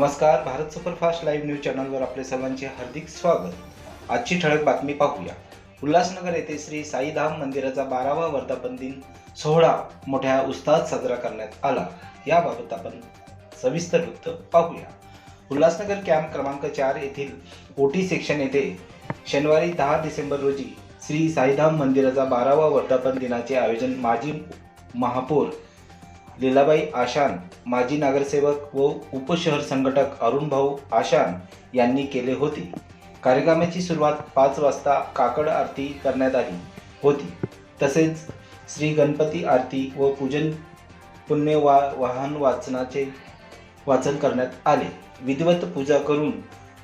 नमस्कार Bharat superfast live news चॅनलवर आपले सर्वांचे हार्दिक स्वागत. आजची ठळक बातमी पाहूया. उल्हासनगर येथे श्री साईधाम मंदिराचा बारावा वर्धापन दिन सोहळा मोठ्या उत्साहात साजरा करण्यात आला. याबाबत आपण सविस्तर वृत्त पाहूया. उल्हासनगर कॅम्प क्रमांक चार येथील ओटी सेक्शन येथे शनिवारी दहा डिसेंबर रोजी श्री साईधाम मंदिराचा बारावा वर्धापन दिनाचे आयोजन माजी महापौर लीलाबाई आशान माजी नगरसेवक व उपशहर संघटक अरुणभाऊ आशान यांनी केले होते. कार्यक्रमाची सुरुवात पाच वाजता काकड आरती करण्यात आली होती. तसेच श्री गणपती आरती व पूजन पुण्य वा वाहन वाचनाचे वाचन करण्यात आले. विधिवत पूजा करून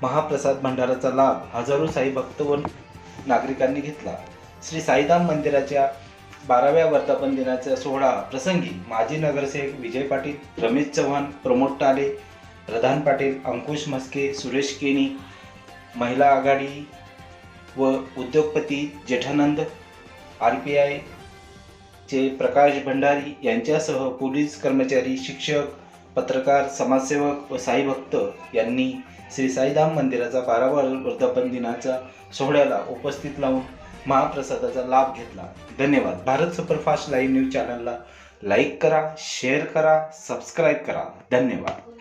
महाप्रसाद भंडाराचा लाभ हजारो साई भक्त व नागरिकांनी घेतला. श्री साईधाम मंदिराच्या बाराव्या वर्धापन दिनाचा सोहळा प्रसंगी माजी नगरसेवक विजय पाटील रमेश चव्हाण प्रमोद टाले प्रधान पाटील अंकुश म्हस्के सुरेश केनी महिला आघाडी व उद्योगपती जेठानंद आर पी आय चे प्रकाश भंडारी यांच्यासह पोलीस कर्मचारी शिक्षक पत्रकार समाजसेवक व साईभक्त यांनी श्री साईधाम मंदिराचा बारावा वर्धापन दिनाच्या सोहळ्याला उपस्थित लावून महाप्रसादाचा लाभ घेतला. धन्यवाद. भारत सुपरफास्ट लाईव्ह न्यूज चॅनलला लाईक करा शेअर करा सबस्क्राईब करा. धन्यवाद.